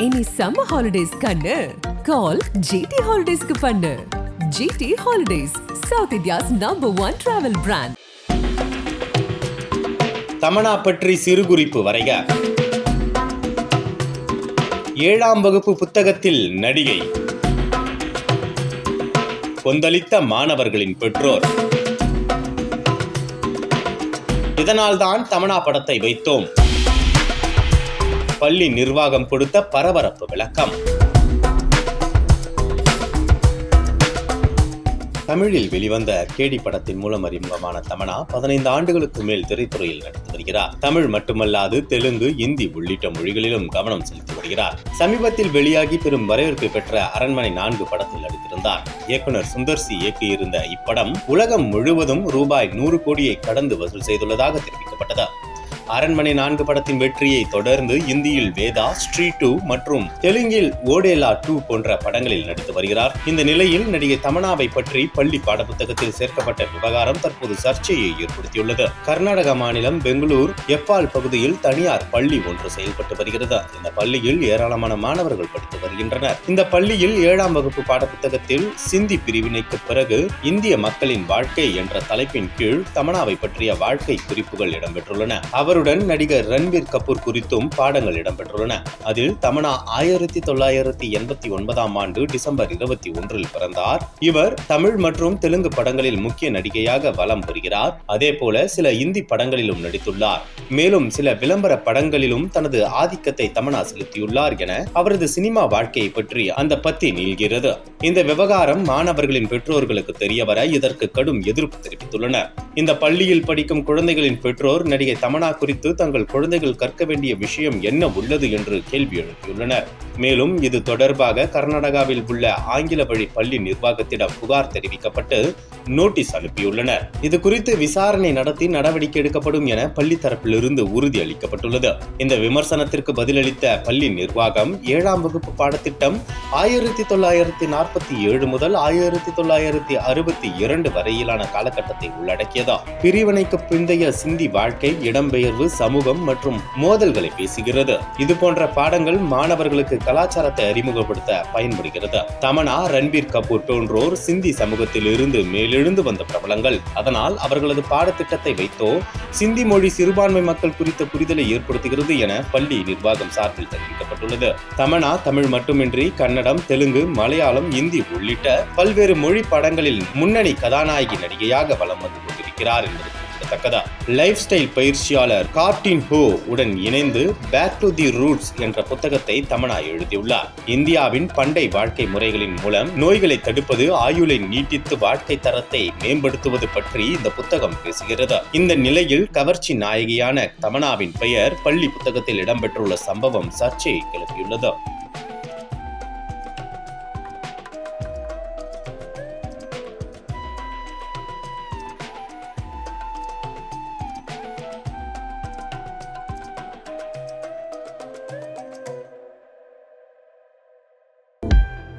இனி summer holidays கண்ணு. கால் GT ஹாலிடேஸ்க்கு பண்ணு. GT holidays south India's number one travel brand Tamannaah பற்றி சிறுகுறிப்பு வரைக. ஏழாம் வகுப்பு புத்தகத்தில் நடிகை. கொந்தளித்த மாணவர்களின் பெற்றோர். இதனால்தான் தமனா படத்தை வைத்தோம். பள்ளி நிர்வாகம் கொடுத்த பரபரப்பு விளக்கம். தமிழில் வெளிவந்த கேடி படத்தின் மூலம் அறிமுகமான தமனா பதினைந்து ஆண்டுகளுக்கு மேல் திரைத்துறையில் நடித்து வருகிறார். தமிழ் மட்டுமல்லாது தெலுங்கு இந்தி உள்ளிட்ட மொழிகளிலும் கவனம் செலுத்தி வருகிறார். சமீபத்தில் வெளியாகி பெரும் வரவேற்பை பெற்ற அரண்மனை நான்கு படத்தில் நடித்திருந்தார். இயக்குனர் சுந்தர்சி இயக்கியிருந்த இப்படம் உலகம் முழுவதும் ரூபாய் நூறு கோடியை கடந்து வசூல் செய்துள்ளதாக தெரிவிக்கப்பட்டது. அரண்மனை நான்கு படத்தின் வெற்றியை தொடர்ந்து இந்தியில் வேதா ஸ்ட்ரீ டூ மற்றும் தெலுங்கில் ஓடேலா டூ போன்ற படங்களில் நடித்து வருகிறார். இந்த நிலையில் நடிகை தமனாவை பற்றி பள்ளி பாடப்புத்தகத்தில் சேர்க்கப்பட்ட விவகாரம் தற்போது சர்ச்சையை ஏற்படுத்தியுள்ளது. கர்நாடக மாநிலம் பெங்களூர் எப்பால் பகுதியில் தனியார் பள்ளி ஒன்று செயல்பட்டு வருகிறது. இந்த பள்ளியில் ஏராளமான மாணவர்கள் படித்து வருகின்றனர். இந்த பள்ளியில் ஏழாம் வகுப்பு பாடப்புத்தகத்தில் சிந்தி பிரிவினைக்கு பிறகு இந்திய மக்களின் வாழ்க்கை என்ற தலைப்பின் கீழ் தமனாவை பற்றிய வாழ்க்கை குறிப்புகள் இடம்பெற்றுள்ளன. அவர் அவருடன் நடிகர் ரன்வீர் கபூர் குறித்தும் பாடங்கள் இடம்பெற்றுள்ளன. அதில் தமனா ஆயிரத்தி தொள்ளாயிரத்தி எண்பத்தி ஒன்பதாம் ஆண்டு டிசம்பர் இருபத்தி ஒன்றில் பிறந்தார். இவர் தமிழ் மற்றும் தெலுங்கு படங்களில் முக்கிய நடிகையாக வலம் வருகிறார் அதே போல சில இந்தி படங்களிலும் நடித்துள்ளார். மேலும் சில விளம்பர படங்களிலும் தனது ஆதிக்கத்தை தமனா செலுத்தியுள்ளார் என அவரது சினிமா வாழ்க்கையை பற்றி அந்த பத்தி நீள்கிறது. இந்த விவகாரம் மாணவர்களின் பெற்றோர்களுக்கு தெரியவர இதற்கு கடும் எதிர்ப்பு தெரிவித்துள்ளனர். இந்த பள்ளியில் படிக்கும் குழந்தைகளின் பெற்றோர் நடிகை தமனா குறித்து தங்கள் குழந்தைகள் கற்க வேண்டிய விஷயம் என்ன உள்ளது என்று கேள்வி எழுப்பியுள்ளனர். மேலும் இது தொடர்பாக கர்நாடகாவில் உள்ள ஆங்கில வழி பள்ளி நிர்வாகத்திடம் புகார் தெரிவிக்கப்பட்டு நோட்டீஸ் அனுப்பியுள்ளனர். இது குறித்து விசாரணை நடத்தி நடவடிக்கை எடுக்கப்படும் என பள்ளி தரப்பிலிருந்து உறுதி அளிக்கப்பட்டுள்ளது. இந்த விமர்சனத்திற்கு பதிலளித்த பள்ளி நிர்வாகம் ஏழாம் வகுப்பு பாடத்திட்டம் ஆயிரத்தி தொள்ளாயிரத்தி நாற்பத்தி ஏழு முதல் ஆயிரத்தி தொள்ளாயிரத்தி அறுபத்தி இரண்டு வரையிலான காலகட்டத்தை உள்ளடக்கியதா பிரிவினைக்கு பிந்தைய சிந்தி வாழ்க்கை இடம்பெயர் உணர்வு சமூகம் மற்றும் மோதல்களை பேசுகிறது. இது போன்ற பாடங்கள் மாணவர்களுக்கு கலாச்சாரத்தை அறிமுகப்படுத்த பயன்படுகிறது. தமனா ரன்பீர் கபூர் போன்றோர் சிந்தி சமூகத்தில் இருந்து மேலெழுந்து வந்த பிரபலங்கள். அதனால் அவர்களது பாடத்திட்டத்தை வைத்தோ சிந்தி மொழி சிறுபான்மை மக்கள் குறித்த புரிதலை ஏற்படுத்துகிறது என பள்ளி நிர்வாகம் சார்பில் தெரிவிக்கப்பட்டுள்ளது. தமனா தமிழ் மட்டுமின்றி கன்னடம் தெலுங்கு மலையாளம் இந்தி உள்ளிட்ட பல்வேறு மொழி படங்களில் முன்னணி கதாநாயகி நடிகையாக வலம் வந்து கொண்டிருக்கிறார் என்பது குறிப்பிடத்தக்கதா. லைஃப் ஸ்டைல் பயிற்சியாளர் கார்டின் ஹோ உடன் இணைந்து பேக் டு தி ரூட்ஸ் என்ற புத்தகத்தை தமனா எழுதியுள்ளார். இந்தியாவின் பண்டை வாழ்க்கை முறைகளின் மூலம் நோய்களை தடுப்பது ஆயுளை நீட்டித்து வாழ்க்கை தரத்தை மேம்படுத்துவது பற்றி இந்த புத்தகம் பேசுகிறது. இந்த நிலையில் கவர்ச்சி நாயகியான தமனாவின் பெயர் பள்ளி புத்தகத்தில் இடம்பெற்றுள்ள சம்பவம் சர்ச்சையை கிளப்பியுள்ளது.